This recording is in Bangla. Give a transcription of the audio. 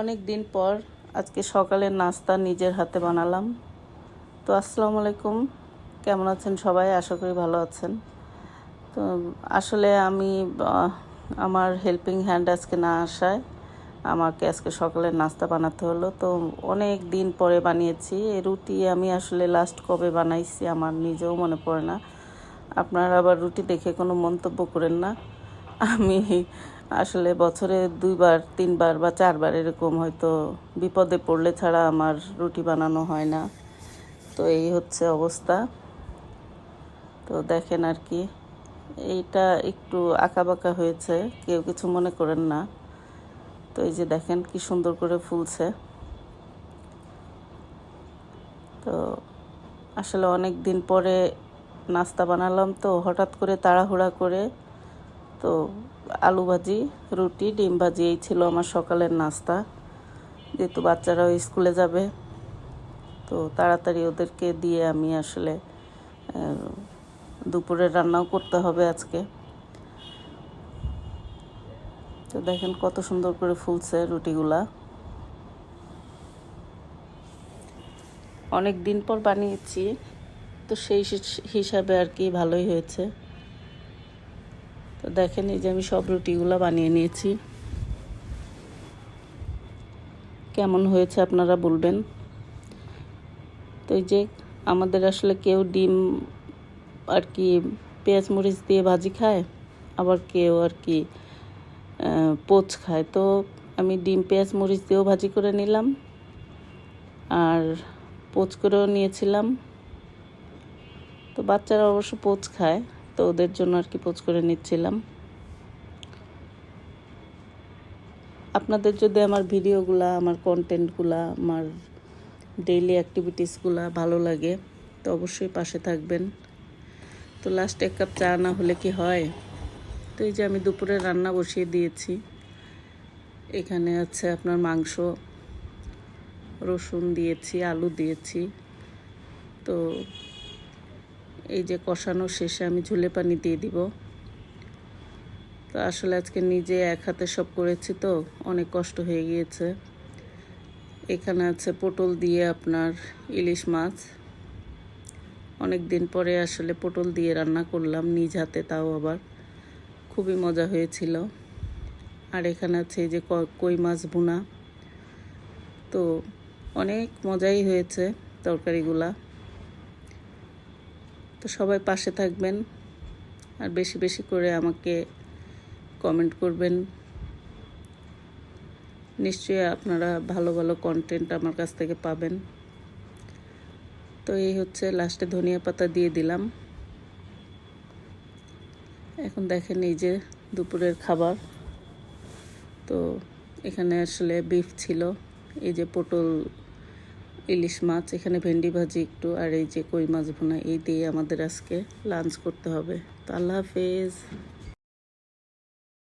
অনেক দিন পর আজকে সকালের নাস্তা নিজের হাতে বানালাম। তো আসসালামু আলাইকুম। কেমন আছেন সবাই? আশা করি ভালো আছেন। তো আসলে আমি আমার হেল্পিং হ্যান্ড আজকে না আসায় আমাকে আজকে সকালের নাস্তা বানাতে হলো। তো অনেক দিন পরে বানিয়েছি। এই রুটি আমি আসলে লাস্ট কবে বানাইছি আমার নিজেও মনে পড়ে না। আপনারা আবার রুটি দেখে কোনো মন্তব্য করেন না। আমি আসলে বছরে দুইবার, তিনবার বা চারবার এরকম হয়তো বিপদে পড়লে ছাড়া আমার রুটি বানানো হয় না। তো এই হচ্ছে অবস্থা। তো দেখেন আর কি, এইটা একটু আঁকাবাঁকা হয়েছে, কেউ কিছু মনে করেন না। তো এই যে দেখেন কি সুন্দর করে ফুলছে। তো আসলে অনেক দিন পরে নাস্তা বানালাম তো, হঠাৎ করে তাড়াহুড়া করে তো আলু ভাজি, রুটি, ডিম ভাজি, এই ছিল আমার সকালের নাস্তা। যেহেতু বাচ্চারাও স্কুলে যাবে, তো তাড়াতাড়ি ওদেরকে দিয়ে আমি আসলে দুপুরে রান্নাও করতে হবে আজকে। তো দেখেন কত সুন্দর করে ফুলছে রুটিগুলা। অনেক দিন পর বানিয়েছি, তো সেই হিসাবে আর কি ভালোই হয়েছে। তো দেখেন এই যে আমি সব রুটিগুলো বানিয়ে নিয়েছি। কেমন হয়েছে আপনারা বলবেন? তো এই যে আমাদের আসলে কেউ ডিম আর কি পেঁয়াজ মরিচ দিয়ে ভাজি খায়, আবার কেউ আর কি পোচ খায়। তো আমি ডিম পেঁয়াজ মরিচ দিয়েও ভাজি করে নিলাম, আর পোচ করেও নিয়েছিলাম। তো বাচ্চারা অবশ্য পোচ খায়। তো ওদের জন্য আর কি পোচ করে নিচ্ছিলাম। আপনাদের যদি আমার ভিডিওগুলা, আমার কন্টেন্টগুলা আমার ডেইলি অ্যাক্টিভিটিসগুলা ভালো লাগে, তো অবশ্যই পাশে থাকবেন। তো লাস্ট এক কাপ চা না হলে কি হয়? তো এই যে আমি দুপুরে রান্না বসিয়ে দিয়েছি। এখানে আছে আপনার মাংস, রসুন দিয়েছি, আলু দিয়েছি। তো এই যে কষানো শেষে আমি ঝুলে পানি দিয়ে দিব। তো আসলে আজকে নিজে এক হাতে সব করেছি তো, অনেক কষ্ট হয়ে গিয়েছে। এখানে আছে পটল দিয়ে আপনার ইলিশ মাছ। অনেক দিন পরে আসলে পটল দিয়ে রান্না করলাম নিজ হাতে, তাও আবার খুবই মজা হয়েছিল। আর এখানে আছে যে কই মাছ ভুনা। তো অনেক মজাই হয়েছে তরকারিগুলা। তো সবাই পাশে থাকবেন। আর বেশি বেশি করে আমাকে কমেন্ট করবেন। নিশ্চয়ই আপনারা ভালো ভালো কন্টেন্ট আমার কাছ থেকে পাবেন। তো এই হচ্ছে লাস্টে ধনিয়া পাতা দিয়ে দিলাম। এখন দেখেন এই যে দুপুরের খাবার। তো এখানে আসলে বিফ ছিল, এই যে পটল ইলিশ মাছ, এখানে ভেন্ডি ভাজি একটু, আর এই যে কই মাছ ভুনা, এই দিয়ে আমাদের আজকে লাঞ্চ করতে হবে। তো আল্লাহ হাফেজ।